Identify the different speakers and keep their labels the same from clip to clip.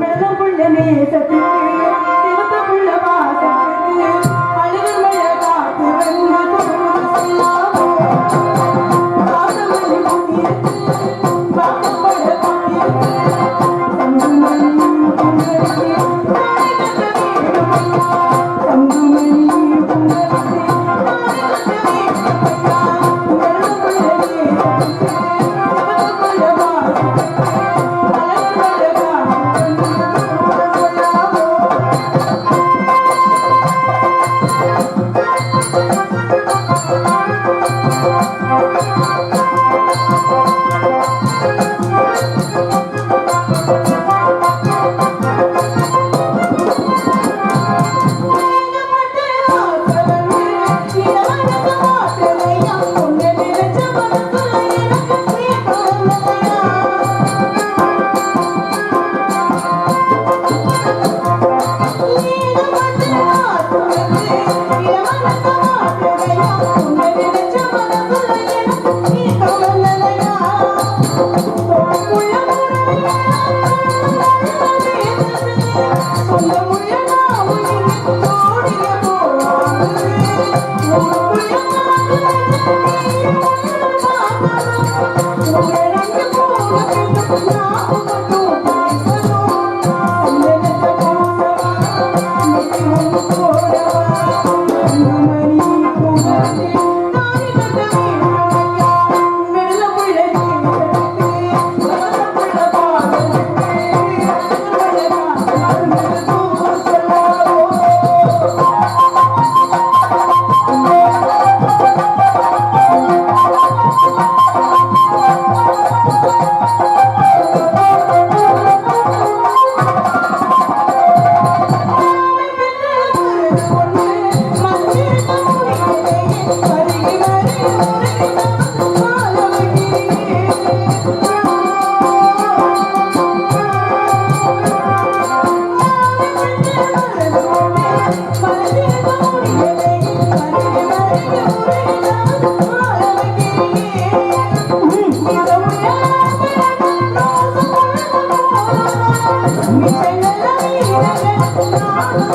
Speaker 1: வெள்ளப்புள்ள நேசத்துக்கு சிவத்தப்புள்ள வாசத்துக்கு அழுகு மழை காத்து வந்து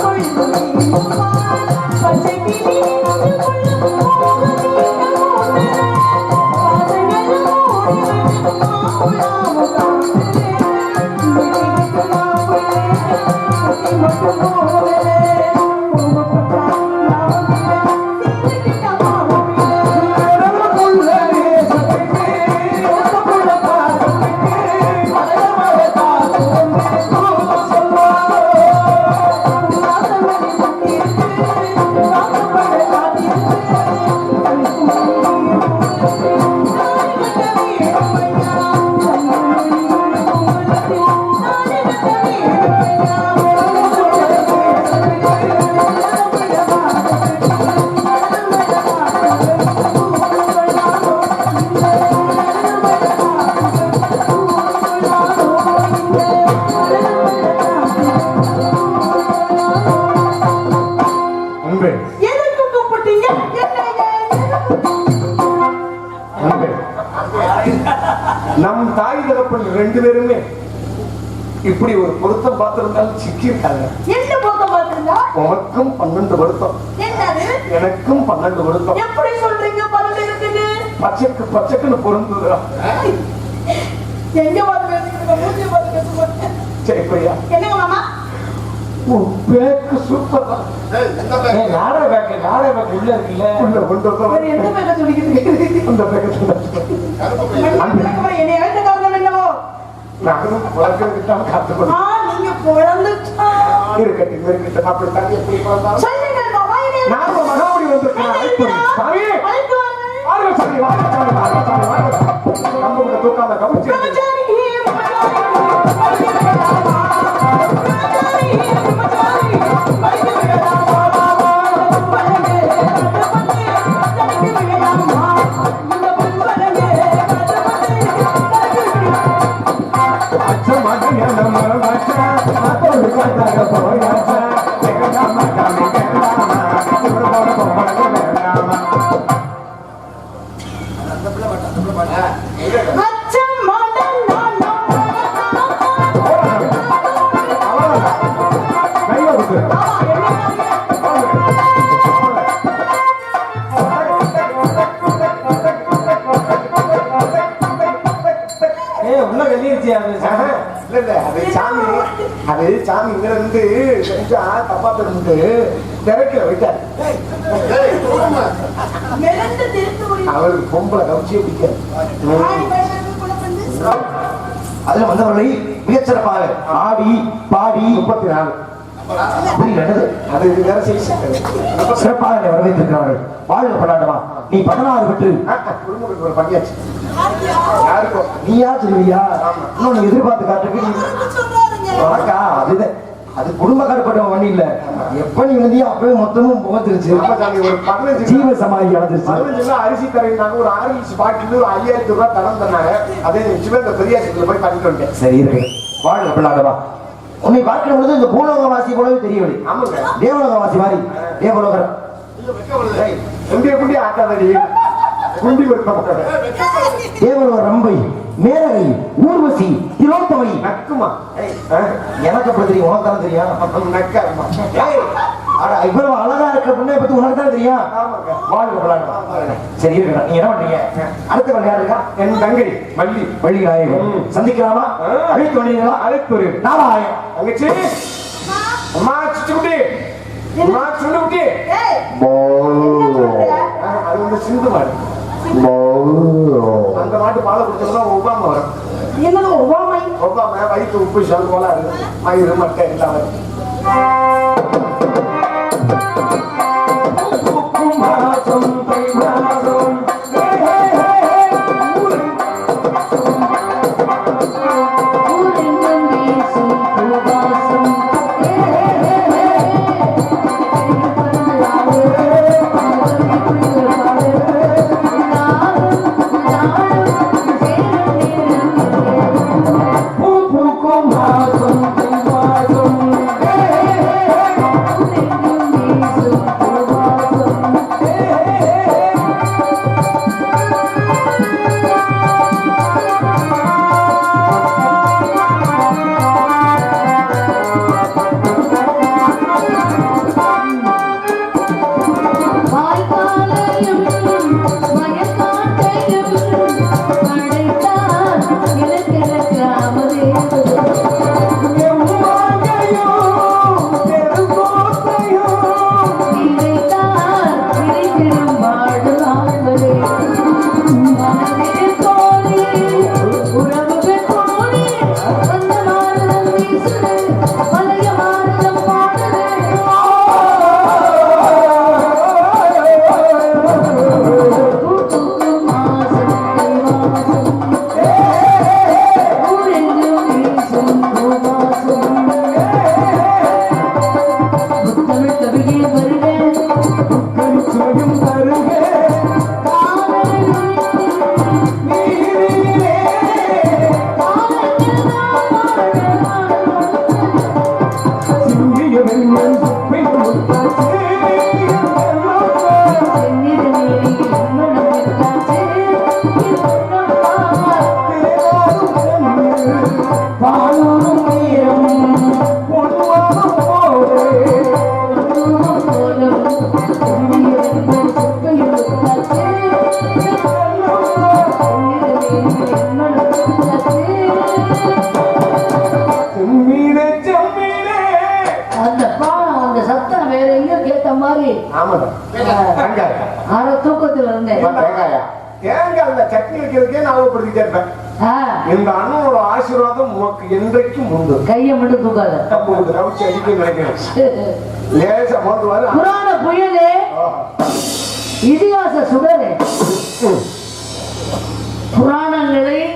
Speaker 1: ওই তুমি
Speaker 2: அன்பே
Speaker 1: எதுக்கு கூப்பிட்டீங்க? என்னங்க
Speaker 2: அன்பே நம் தாய் தகப்பன் ரெண்டு பேருமே இப்படி ஒரு பொருத்தம் பார்த்திருந்தாலும் சிக்கியிருக்காங்க.
Speaker 1: என்ன பக்கம் பாத்தீங்களா
Speaker 2: உனக்கும் பன்னெண்டு வருத்தம். எனக்கும் பன்னெண்டு வருத்தம்.
Speaker 1: எப்படி சொல்றீங்க இருக்குது?
Speaker 2: பச்சைக்கு பச்சைக்குன்னு பொருந்துதா.
Speaker 1: எங்க மாட்டேன்
Speaker 2: சரி பிரியா
Speaker 1: என்னங்க மாமா?
Speaker 2: பேக்கு சூப்பர் தான்
Speaker 3: நாடக பேக்கு. நாடக பேக்கு உள்ள இருக்குல்ல?
Speaker 2: உள்ள கொண்டு
Speaker 1: வேற எந்த பேக்க சொல்லிக்கிட்டு
Speaker 2: அந்த பேக்கத்துல
Speaker 1: என்னை அழைத்த காரணம் என்னவோ
Speaker 2: நானும் வளர்க்கறதுக்கு தான் காத்துக்கணும்
Speaker 1: ஆ நீங்க குழந்துட்டா
Speaker 2: இருக்கட்டும் இருக்கட்டும். அப்படித்தான் எப்படி பிறந்தாலும்
Speaker 1: சொல்லுங்க மாமா என்னை
Speaker 2: நாம மகாபலி வந்திருக்கிறோம் அழைப்பு சாமி!
Speaker 1: அழைத்து வாருங்கள்.
Speaker 2: வாருங்க சாமி வாருங்க சாமி வாருங்க சாமி வாருங்க நம்ம கூட தூக்காத கவனிச்சு இல்ல இல்ல அது சாமி அது சாமி இங்க இருந்து கொஞ்சம் தப்பா பெருமிட்டு திறக்கல விட்டார் அவருக்கு பொம்பளை கவுச்சியே பிடிக்காது.
Speaker 4: அதுல வந்தவர்களை மிகச்சிறப்பாக ஆடி பாடி
Speaker 2: முப்பத்தி நாலு
Speaker 4: அப்படி நடந்தது.
Speaker 2: அது வேற செய்தி
Speaker 4: சிறப்பாக என்னை வரவேற்றிருக்கிறார்கள். வாழ்க பல்லாண்டமா நீ பதினாறு பெற்று
Speaker 2: குடும்பத்துக்கு ஒரு பண்ணியாச்சு
Speaker 4: நீயா சொல்லுவியா இன்னொன்னு எதிர்பார்த்து. உனக்கா அதுதான் அது குடும்ப கட்டுப்பட்ட வண்டி இல்ல. எப்ப நீ வந்தியோ அப்பவே மொத்தமும்
Speaker 2: சாமி ஒரு பதினஞ்சு
Speaker 4: ஜீவ சமாதி அடைஞ்சிருச்சு.
Speaker 2: பதினஞ்சு கிலோ அரிசி தரையினாங்க ஒரு ஆறு இன்ச்சு பாட்டில் ஒரு ஐயாயிரத்தி ரூபாய் தரம் தந்தாங்க. அதே இந்த பெரியாசத்துல போய் பண்ணிட்டு வந்துட்டேன்.
Speaker 4: சரி இருக்கு. வாழ்க பல்லாண்டமா உன்னை பார்க்கிற பொழுது இந்த பூலோகவாசி போலவே தெரியவில்லை.
Speaker 2: ஆமாங்க.
Speaker 4: தேவலோகவாசி மாதிரி. தேவலோகர்.
Speaker 2: ஏய், குண்டிய குண்டிய ஆட்டாதடி குண்டி ஒரு
Speaker 4: ரம்பை மேலகை ஊர்வசி திலோத்தமை
Speaker 2: நக்குமா?
Speaker 4: எனக்கு அப்படி தெரியும்? உனக்கு தானே தெரியும்?
Speaker 2: நக்காருமா
Speaker 4: இவ்வளவு அழகா இருக்க பொண்ணை பத்தி உனக்கு தானே தெரியும். வாழ்க பல்லாண்டமா சரி இருக்கட்டும் நீங்க என்ன பண்றீங்க? அடுத்த இருக்கா?
Speaker 2: என் தங்கை
Speaker 4: வள்ளி நாயகர்
Speaker 2: ம்.
Speaker 4: சந்திக்கலாமா. அழைத்து வந்தீங்களா
Speaker 2: அழைப்புரு
Speaker 4: நாராயண்.
Speaker 2: தங்கச்சி. அம்மா சுச்சுக்குட்டி
Speaker 1: என்ன சொல்ற?
Speaker 2: ஆ, அது வந்து சிந்து மாடு. அந்த மாட்டு பாலை குடிச்சோம்னா ஒவ்வாம வரும்.
Speaker 1: என்னது ஒவ்வாமை?
Speaker 2: ஒவ்வாம வயிற்று உப்பு சல் போல இருக்கு. மயிறு மட்டை எல்லாம். வரும் தேங்காயா. தேங்காய். அந்த சட்னி வைக்கிறதுக்கே ஞாபகப்படுத்திட்டே இருப்பேன்.
Speaker 5: ஆ,
Speaker 2: இந்த அண்ணனோட ஆசீர்வாதம் உனக்கு என்றைக்கும் உண்டு.
Speaker 5: கையை மட்டும் தூக்காத.
Speaker 2: ஒரு கவிச்சு அடிக்க நினைக்கிறேன். லேசா மோதுவாரு
Speaker 5: புராண புயலே. இதிகாச சுடரே. புராணங்களை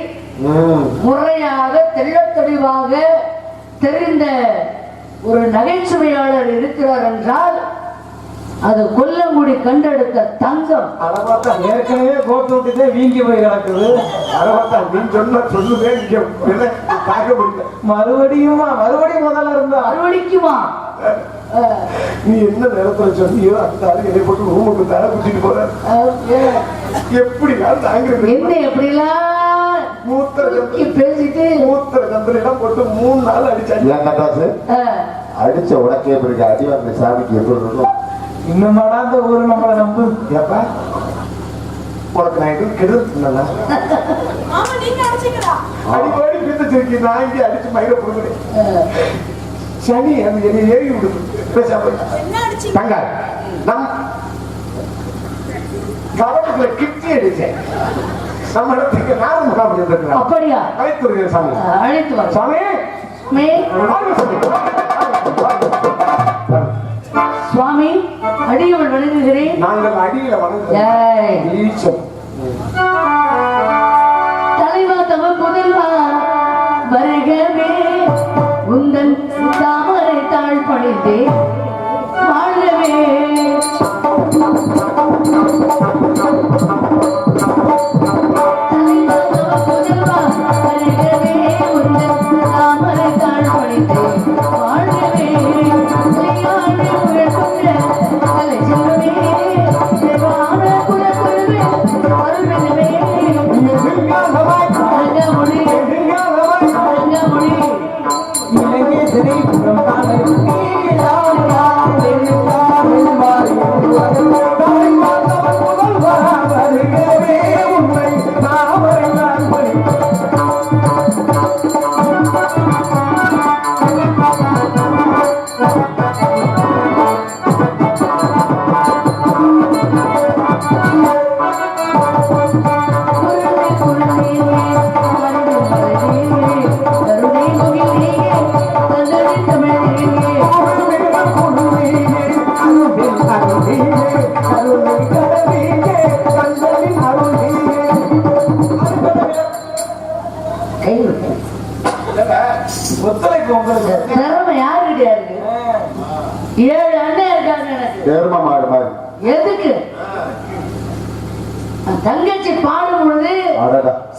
Speaker 5: முறையாக தெள்ளத் தெளிவாக தெரிந்த ஒரு நகைச்சுவையாளர் இருக்கிறார் என்றால் அது கொல்லங்குடி கண்டெடுத்த தங்கம்.
Speaker 2: அளவாத்தா
Speaker 3: ஏற்கனவே கோட்டு விட்டுதே வீங்கி போய் கிடக்குது.
Speaker 2: அளவாத்தா நீ சொன்ன சொல்லுவே நீங்க என்ன தாக்க முடியல.
Speaker 3: மறுபடியுமா மறுபடியும் முதல்ல இருந்தா?
Speaker 5: அறுவடிக்குமா அஹ்,
Speaker 2: நீ என்ன நேரத்துல சொன்னியோ அந்த ஆளு என்னை போட்டு ரூமுக்கு தர கூட்டிட்டு போற எப்படி நான் தாங்குறது
Speaker 5: என்ன எப்படிலாம்
Speaker 2: மூத்திர
Speaker 5: தூக்கி
Speaker 2: சந்திரன்
Speaker 5: பேசிட்டு?
Speaker 2: மூத்திர சந்திரன் போட்டு மூணு நாள்
Speaker 5: அஹ்,
Speaker 6: அடிச்ச உடக்கே பிறகு அடி வாங்க சாமிக்கு எப்படி இருக்கும்
Speaker 3: இன்னும் அந்த ஊரு நம்மளை நம்பு
Speaker 2: ஏப்பா உனக்கு நான் எதுவும்
Speaker 1: நீங்க அடிச்சுக்கிறா
Speaker 2: அடிக்கடி பிரிச்சு நான் இங்கே அடிச்சு மயிர கொடுக்குறேன் சனி அது என்னை ஏறி விடுது பேசாம இரு.
Speaker 1: என்ன அடிச்சீங்க
Speaker 2: தங்க நம் கவனத்துல கிட்டி அடிச்சேன் முகாம் இருந்திருக்கிறேன்
Speaker 5: அப்படியா அழைத்து வர
Speaker 2: சாமி
Speaker 5: மே
Speaker 2: வாங்க சாமி.
Speaker 5: சுவாமி அடியவள் வணங்குகிறேன்.
Speaker 2: நாங்கள் அடியில வணங்குகிறோம்.
Speaker 5: தலைவா தவ புதல்வா வருகவே உந்தன் தாமரை தாழ் பணிந்தே வாழவே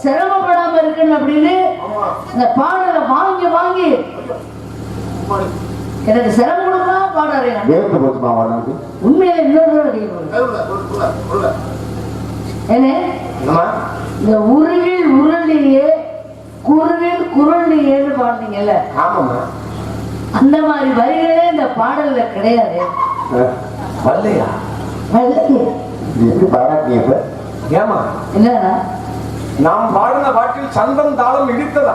Speaker 5: சிரமப்படாம இருக்கணும் அப்படின்னு இந்த பாடலை வாங்கி வாங்கி. எனக்கு சிரமம் கொடுக்கா பாடுறேன்
Speaker 6: வேர்த்து போச்சுமா உனக்கு
Speaker 5: உண்மையில இன்னொரு
Speaker 2: என்னம்மா?
Speaker 5: இந்த உருவில் உருளியே குருவில் குரலியேன்னு பாடுனீங்கல்ல.
Speaker 2: ஆமாம்மா.
Speaker 5: அந்த மாதிரி வரிகளே இந்த பாடல்ல கிடையாது.
Speaker 2: வரலையா
Speaker 6: பாராட்டிய இப்ப?
Speaker 2: ஏமா
Speaker 5: என்னன்னா
Speaker 2: நாம் பாடின பாட்டில் சந்தம் தாளம் இடித்ததா?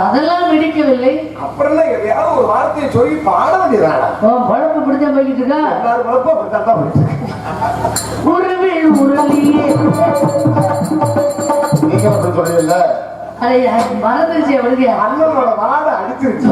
Speaker 5: அதெல்லாம் பிடிக்கவில்லை
Speaker 2: அப்புறம் என்ன எதையாவது ஒரு வார்த்தையை சொல்லி பாட வேண்டியதாடா
Speaker 5: பழப்பு பிடிச்ச போய்கிட்டு இருக்கா
Speaker 2: எல்லாரும் தான் போயிட்டு இருக்கு.
Speaker 5: உருவில் உருளியே.
Speaker 6: நீங்க அப்படி
Speaker 5: அதை மறந்துருச்சு அவளுக்கு.
Speaker 2: அண்ணனோட வாடை அடிச்சிருச்சு.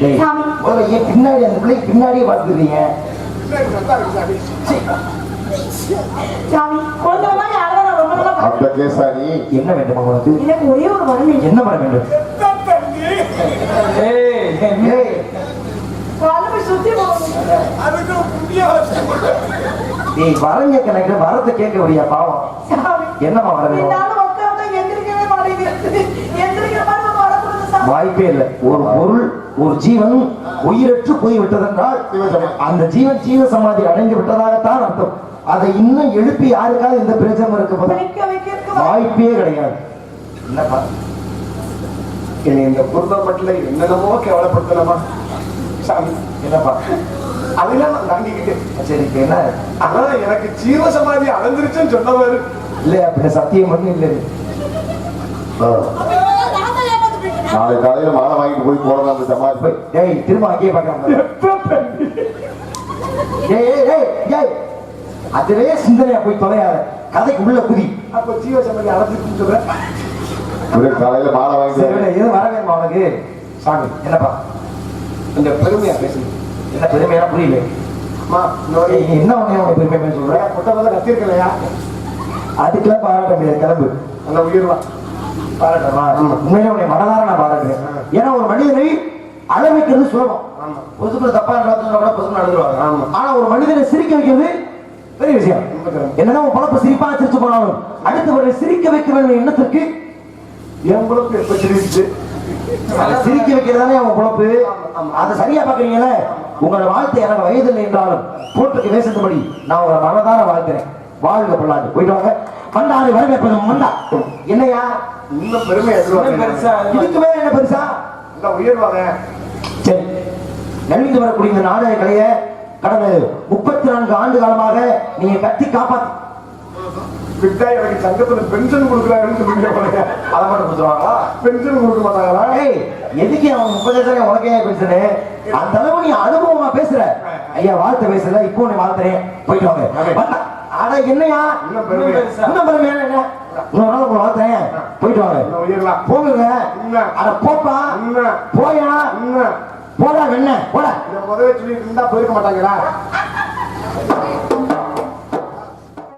Speaker 4: பின்னாடி அந்த பிள்ளைக்கு பின்னாடியே பார்த்துக்கிறீங்க
Speaker 6: அந்த கேசா நீ
Speaker 4: என்ன வேண்டும் உனக்கு?
Speaker 1: எனக்கு ஒரே ஒரு வரம்.
Speaker 4: என்ன பண்ண வேண்டும்.
Speaker 3: ஏய்
Speaker 4: வரங்க கணக்கு வரத்தை கேட்க முடியா பாவம்.
Speaker 1: சாமி
Speaker 4: என்னம்மா வர
Speaker 1: வரம்
Speaker 4: வாய்ப்பே இல்லை. ஒரு பொருள் ஒரு ஜீவன் உயிரற்று போய் விட்டதென்றால் அந்த ஜீவன் ஜீவ சமாதி அடைந்து விட்டதாகத்தான் அர்த்தம். அதை இன்னும் எழுப்பி யாருக்காவது இந்த பிரச்சனை இருக்க போதா?
Speaker 1: வைக்க வைக்க
Speaker 4: வாய்ப்பே கிடையாது. என்னப்பா?
Speaker 2: என்னை இந்த குருந்தமட்டில் என்னென்னமோ கேவலப்படுத்தலாமா சாமி
Speaker 4: என்னப்பா?
Speaker 2: அதெல்லாம் நான் தாங்கிக்கிட்டேன்
Speaker 4: சரி என்ன?
Speaker 2: ஆனா எனக்கு ஜீவ சமாதி அடைஞ்சிருச்சுன்னு சொன்னவர்
Speaker 4: இல்ல அப்படி சத்தியம் பண்ணி இல்லை
Speaker 6: ஆ.
Speaker 1: நான் தான் ஏமாந்து போயிட்டேன்
Speaker 6: நாளை காலையில மாலை வாங்கிட்டு போய் போடலாம் அந்த சமாதி போய்
Speaker 4: டேய் திரும்ப அங்கேயே பார்க்கலாம் ஏய் ஏய், ஏய் ஏய். அதுவே சிந்தனையா போய் தொலையாத. கதைக்கு உள்ள குதி.
Speaker 2: அப்ப ஜீவ சமாதி அடைஞ்சிருச்சுன்னு சொல்றேன்
Speaker 6: காலையில மாலை வாங்கிட்டு
Speaker 4: எதுவும் வர வேணுமா உனக்கு. சாமி என்னப்பா?
Speaker 2: இந்த பெருமையா பேசுங்க.
Speaker 4: என்ன பெருமையா? புரியல. ஏய், என்ன உனக்கு பெருமை சொல்ற
Speaker 2: புத்தகத்தை கத்திருக்கலையா
Speaker 4: அதுக்கெல்லாம் பாராட்ட முடியாது கிளம்பு.
Speaker 2: அந்த உயிர்வா
Speaker 4: பாராட்டமா உண்மையிலே உன்னை மனதார நான் பாராட்டுறேன் ஏன்னா ஒரு மனிதனை அழ வைக்கிறது சுலபம். பொதுக்குள்ள தப்பா நடத்துனா கூட பொதுக்கு நடந்துருவாங்க.
Speaker 2: ஆமா.
Speaker 4: ஆனா ஒரு மனிதனை சிரிக்க வைக்கிறது பெரிய விஷயம். என்னதான் உன் பழப்ப சிரிப்பா சிரிச்சு போனாலும் அடுத்தவரை சிரிக்க வைக்க வேண்டிய எண்ணத்திற்கு
Speaker 2: என் பொழப்பு எப்ப
Speaker 4: அதை சிரிக்க வைக்கிறதானே அவன் பொழப்பு? அதை சரியா பாக்குறீங்கல்ல உங்களோட வாழ்த்து எனக்கு வயதில்லை என்றாலும் போட்டுக்கு வேசத்தபடி நான் உங்களை மனதார வாழ்க்கிறேன் வாழ்க பொல்லாண்டு. போயிட்டு வாங்க. மண்டாடி வரவேற்பது மண்டா என்னையா?
Speaker 2: இன்னும் பெருமை எதிர்பார்க்க
Speaker 4: இதுக்கு மேல என்ன பெருசா?
Speaker 2: இந்த உயர்வாங்க.
Speaker 4: சரி. நலிந்து வரக்கூடிய இந்த நாடக கலையை கடந்த முப்பத்தி நான்கு ஆண்டு காலமாக நீங்க கட்டி காப்பாத்து.
Speaker 2: விட்டா எனக்கு சங்கத்துல பென்ஷன் கொடுக்குறாருன்னு சொல்லிட்டு.
Speaker 4: அதை மட்டும் கொடுத்துருவாங்களா?
Speaker 2: பென்ஷன் கொடுக்க மாட்டாங்களா?
Speaker 4: ஏய் எதுக்கு அவன் முப்பது லட்சம் உனக்கே பேசுற அந்த அளவு நீ அனுபவமா பேசுற. ஐயா வாழ்த்து பேசல இப்போ நீ வாழ்த்துறேன். போயிட்டு வாங்க. என்னையா.
Speaker 2: இன்னும்
Speaker 4: பெருமையா என்ன? இன்னொரு நாள் உங்களை வாழ்த்துறேன் போயிட்டு வாங்க. போகுங்க? அட போப்பா? போயா. போடா வெண்ண போடா.
Speaker 2: முதவே சொல்லிட்டு இருந்தா போயிருக்க மாட்டாங்களா